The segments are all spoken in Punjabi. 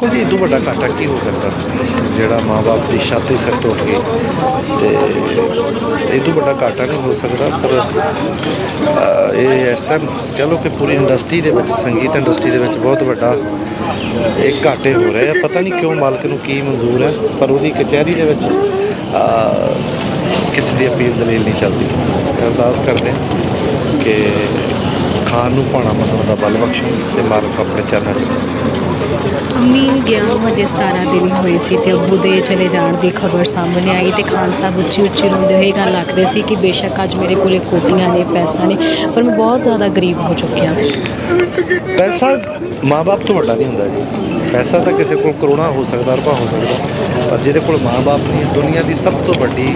ਕੋਈ ਜੀ ਇਦੋਂ ਵੱਡਾ ਘਾਟਾ ਕੀ ਹੋ ਸਕਦਾ? ਜਿਹੜਾ ਮਾਪੇ ਦੀ ਛਾਤੀ ਸਿਰ ਤੋਂ ਉੱਠ ਗਈ ਤੇ ਇਦੋਂ ਵੱਡਾ ਘਾਟਾ ਨਹੀਂ ਹੋ ਸਕਦਾ, ਪਰ ਇਹ ਇਸ ਟਾਈਮ ਕਹ ਲਓ ਕਿ ਪੂਰੀ ਇੰਡਸਟਰੀ ਦੇ ਵਿੱਚ, ਸੰਗੀਤ ਇੰਡਸਟਰੀ ਦੇ ਵਿੱਚ ਬਹੁਤ ਵੱਡਾ ਇੱਕ ਘਾਟੇ ਹੋ ਰਹੇ ਆ। ਪਤਾ ਨਹੀਂ ਕਿਉਂ ਮਾਲਕ ਨੂੰ ਕੀ ਮਨਜ਼ੂਰ ਹੈ ਪਰ ਉਹਦੀ ਕਚਹਿਰੀ ਦੇ ਵਿੱਚ ਕਿਸੇ ਦੀ ਅਪੀਲ ਦਲੀਲ ਨਹੀਂ ਚੱਲਦੀ। ਅਰਦਾਸ ਕਰਦੇ ਕਿ ਖਾਨ ਨੂੰ ਭਾਣਾ ਮੰਨਣ ਦਾ ਬਲ ਬਖਸ਼ਣ ਤੇ ਮਾਲਕ ਆਪਣੇ ਚਰਨਾਂ 'ਚ ਅੰਮੀ ਗਿਆ। ਨੂੰ ਹਜੇ 17 ਦਿਨ ਹੋਏ ਸੀ ਤੇ ਅੱਬੂ ਦੇ ਚਲੇ ਜਾਣ ਦੀ ਖਬਰ ਸਾਹਮਣੇ ਆਈ ਤੇ ਖਾਨ ਸਾਹਿਬ ਉੱਚੀ ਉੱਚੀ ਰੋਂਦੇ ਹੋਏ ਇਹ ਗੱਲ ਆਖਦੇ ਸੀ ਕਿ ਬੇਸ਼ੱਕ ਅੱਜ ਮੇਰੇ ਕੋਲੇ ਕੋਟੀਆਂ ਨੇ, ਪੈਸਾ ਨੇ, ਪਰ ਮੈਂ ਬਹੁਤ ਜ਼ਿਆਦਾ ਗਰੀਬ ਹੋ ਚੁੱਕਿਆ। ਪੈਸਾ ਮਾਪੇ ਤੋਂ ਵੱਡਾ ਨਹੀਂ ਹੁੰਦਾ ਜੀ। ਪੈਸਾ ਤਾਂ ਕਿਸੇ ਕੋਲ ਕਰੋਨਾ ਹੋ ਸਕਦਾ ਰੁਪਾ ਹੋ ਸਕਦਾ, ਪਰ ਜਿਹਦੇ ਕੋਲ ਮਾਪੇ ਨਹੀਂ, ਦੁਨੀਆ ਦੀ ਸਭ ਤੋਂ ਵੱਡੀ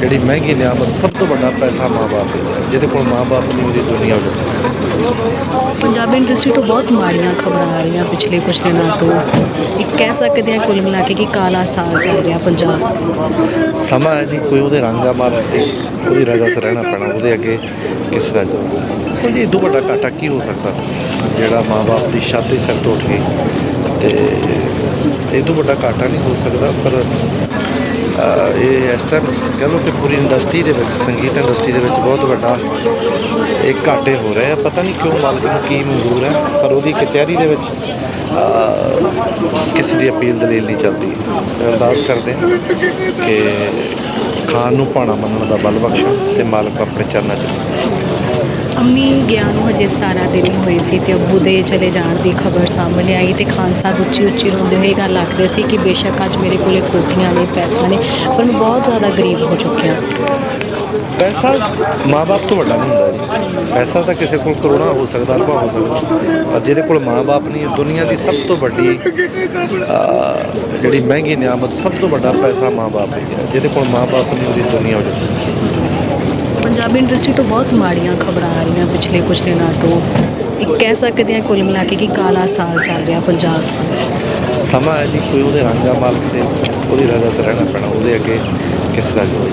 ਜਿਹੜੀ ਮਹਿੰਗੀ ਨਿਆਮਤ ਸਭ ਤੋਂ ਵੱਡਾ ਪੈਸਾ ਮਾਪੇ ਹੈ ਜਿਹਦੇ ਕੋਲ ਮਾਪੇ ਨਹੀਂ ਉਹਦੀ ਦੁਨੀਆ ਵਿੱਚ। ਪੰਜਾਬੀ ਇੰਡਸਟਰੀ ਤੋਂ ਬਹੁਤ ਮਾੜੀਆਂ ਖਬਰਾਂ ਆ ਰਹੀਆਂ ਪਿਛਲੇ ਕੁਝ ਦਿਨਾਂ ਤੋਂ। ਇੱਕ ਕਹਿ ਸਕਦੇ ਹਾਂ ਕੁੱਲ ਮਿਲਾ ਕੇ ਕਿ ਕਾਲਾ ਸਾਲ ਚੱਲ ਰਿਹਾ ਪੰਜਾਬ। ਸਮਾਂ ਹੈ ਜੀ ਕੋਈ ਉਹਦੇ ਰੰਗਾ ਮਾਰ ਤੇ ਉਹਦੀ ਰਜ਼ਾ 'ਚ ਰਹਿਣਾ ਪੈਣਾ ਉਹਦੇ ਅੱਗੇ ਕਿਸੇ ਦਾ ਕੋਈ ਜੀ ਇਦੋਂ ਵੱਡਾ ਘਾਟਾ ਕੀ ਹੋ ਸਕਦਾ? ਜਿਹੜਾ ਮਾਪੇ ਦੀ ਛਾਤੀ ਸਿਰ ਤੋਂ ਉੱਠ ਗਈ। ਤੇ ਇਦੋਂ ਵੱਡਾ ਘਾਟਾ ਨਹੀਂ ਹੋ ਸਕਦਾ ਪਰ ਇਹ ਇਸ ਟਾਈਮ ਕਹ ਲਓ ਕਿ ਪੂਰੀ ਇੰਡਸਟਰੀ ਦੇ ਵਿੱਚ, ਸੰਗੀਤ ਇੰਡਸਟਰੀ ਦੇ ਵਿੱਚ ਬਹੁਤ ਵੱਡਾ ਇੱਕ ਘਾਟੇ ਹੋ ਰਿਹਾ ਆ। ਪਤਾ ਨਹੀਂ ਕਿਉਂ ਮਾਲਕ ਨੂੰ ਕੀ ਮਨਜ਼ੂਰ ਹੈ, ਪਰ ਉਹਦੀ ਕਚਹਿਰੀ ਦੇ ਵਿੱਚ ਕਿਸੇ ਦੀ ਅਪੀਲ ਦਲੀਲ ਨਹੀਂ ਚੱਲਦੀ। ਅਰਦਾਸ ਕਰਦੇ ਕਿ ਖਾਨ ਨੂੰ ਭਾਣਾ ਮੰਨਣ ਦਾ ਬਲ ਬਖਸ਼ੋ ਤੇ ਮਾਲਕ ਆਪਣੇ ਚਰਨਾਂ 'ਚ ਅੰਮੀ ਗਿਆ ਨੂੰ ਹਜੇ 17 ਦਿਨ ਹੋਏ ਸੀ ਤੇ ਅੱਬੂ ਦੇ ਚਲੇ ਜਾਣ ਦੀ ਖਬਰ ਸਾਹਮਣੇ ਆਈ ਤੇ ਖਾਨ ਸਾਹਿਬ ਉੱਚੀ ਉੱਚੀ ਰੋਂਦੇ ਹੋਏ ਗੱਲ ਆਖਦੇ ਸੀ ਕਿ ਬੇਸ਼ੱਕ ਅੱਜ ਮੇਰੇ ਕੋਲੇ ਕੋਟੀਆਂ ਨੇ, ਪੈਸਾ ਨੇ, ਪਰ ਮੈਂ ਬਹੁਤ ਜ਼ਿਆਦਾ ਗਰੀਬ ਹੋ ਚੁੱਕਿਆ। ਪੈਸਾ ਮਾਪੇ ਤੋਂ ਵੱਡਾ ਨਹੀਂ ਹੁੰਦਾ ਜੀ। ਪੈਸਾ ਤਾਂ ਕਿਸੇ ਕੋਲ ਕਰੋਨਾ ਹੋ ਸਕਦਾ ਰੁਪਾ ਹੋ ਸਕਦਾ, ਪਰ ਜਿਹਦੇ ਕੋਲ ਮਾਪੇ ਨਹੀਂ ਦੁਨੀਆ ਦੀ ਸਭ ਤੋਂ ਵੱਡੀ ਜਿਹੜੀ ਮਹਿੰਗੀ ਨਿਆਮਤ, ਸਭ ਤੋਂ ਵੱਡਾ ਪੈਸਾ ਮਾਪੇ ਹੈ ਜਿਹਦੇ ਕੋਲ ਮਾਪੇ ਨਹੀਂ, ਉਹਦੀ ਦੁਨੀਆ ਵਿੱਚ ਪੰਜਾਬੀ ਇੰਡਸਟਰੀ ਤੋਂ ਬਹੁਤ ਮਾੜੀਆਂ ਖਬਰਾਂ ਆ ਰਹੀਆਂ ਪਿਛਲੇ ਕੁਝ ਦਿਨਾਂ ਤੋਂ। ਇੱਕ ਕਹਿ ਸਕਦੇ ਹਾਂ ਕੁੱਲ ਮਿਲਾ ਕੇ ਕਿ ਕਾਲਾ ਸਾਲ ਚੱਲ ਰਿਹਾ ਪੰਜਾਬ ਸਮਾਂ ਹੈ ਜੀ, ਕੋਈ ਉਹਦੇ ਰੰਗਾ ਮਾਲਕ ਦੇ, ਉਹਦੀ ਰਜ਼ਾ 'ਚ ਰਹਿਣਾ ਪੈਣਾ, ਉਹਦੇ ਅੱਗੇ ਕਿਸੇ ਦਾ ਜੋਰ